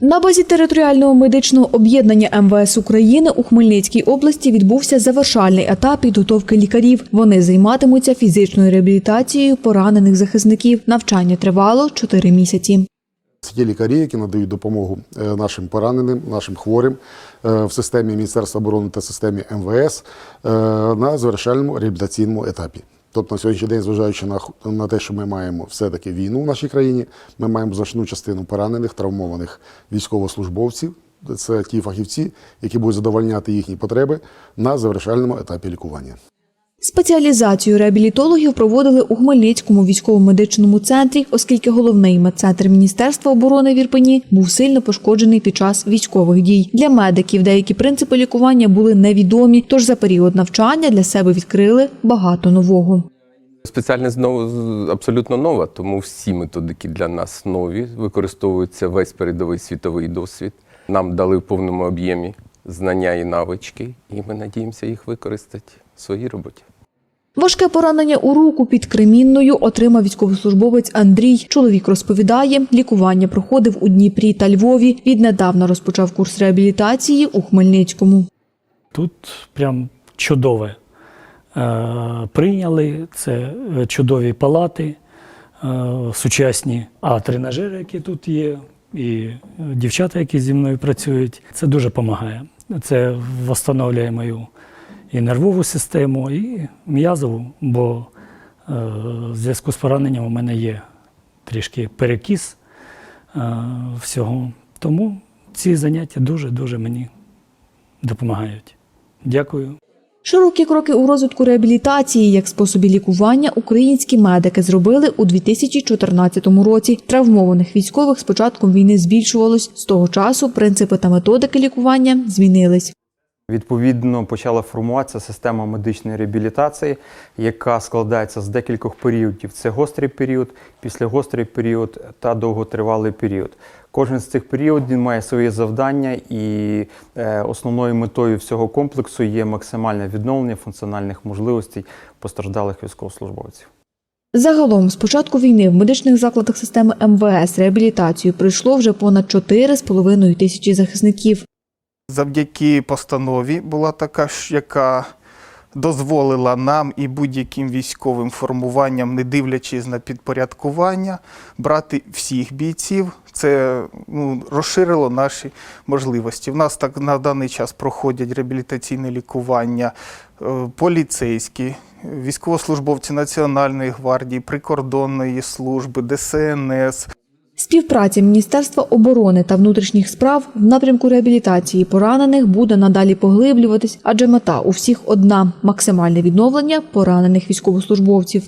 На базі територіального медичного об'єднання МВС України у Хмельницькій області відбувся завершальний етап підготовки лікарів. Вони займатимуться фізичною реабілітацією поранених захисників. Навчання тривало 4 місяці. Є лікарі, які надають допомогу е, нашим пораненим, нашим хворим е, в системі Міністерства оборони та системі МВС е, на завершальному реабілітаційному етапі. Тобто на сьогоднішній день, зважаючи на, на те, що ми маємо все-таки війну в нашій країні, ми маємо значну частину поранених, травмованих військовослужбовців. Це ті фахівці, які будуть задовольняти їхні потреби на завершальному етапі лікування. Спеціалізацію реабілітологів проводили у Хмельницькому військово-медичному центрі, оскільки головний медцентр Міністерства оборони в Ірпені був сильно пошкоджений під час військових дій. Для медиків деякі принципи лікування були невідомі, тож за період навчання для себе відкрили багато нового. Спеціальність знову абсолютно нова, тому всі методики для нас нові. Використовується весь передовий світовий досвід. Нам дали в повному об'ємі знання і навички, і ми надіємося їх використати в своїй роботі. Важке поранення у руку під Кремінною отримав військовослужбовець Андрій. Чоловік розповідає, лікування проходив у Дніпрі та Львові. Віднедавна розпочав курс реабілітації у Хмельницькому. Тут прям чудове. Е, Прийняли це е, чудові палати, е, сучасні, а тренажери, які тут є, і дівчата, які зі мною працюють, це дуже допомагає. Це встановлює мою і нервову систему, і м'язову, бо в зв'язку з пораненням у мене є трішки перекіс всього. Тому ці заняття дуже-дуже мені допомагають. Дякую. Широкі кроки у розвитку реабілітації як способі лікування українські медики зробили у 2014 році. Травмованих військових з початком війни збільшувалось. З того часу принципи та методики лікування змінились. Відповідно, почала формуватися система медичної реабілітації, яка складається з декількох періодів. Це гострий період, післягострий період та довготривалий період. Кожен з цих періодів має своє завдання, і е, основною метою всього комплексу є максимальне відновлення функціональних можливостей постраждалих військовослужбовців. Загалом, з початку війни в медичних закладах системи МВС реабілітацію пройшло вже понад 4,5 тисячі захисників. Завдяки постанові була така, яка дозволила нам і будь-яким військовим формуванням, не дивлячись на підпорядкування, брати всіх бійців. Це ну, розширило наші можливості. В нас так на даний час проходять реабілітаційне лікування, е, поліцейські, військовослужбовці Національної гвардії, прикордонної служби, ДСНС. Співпраця Міністерства оборони та внутрішніх справ в напрямку реабілітації поранених буде надалі поглиблюватись, адже мета у всіх одна максимальне відновлення поранених військовослужбовців.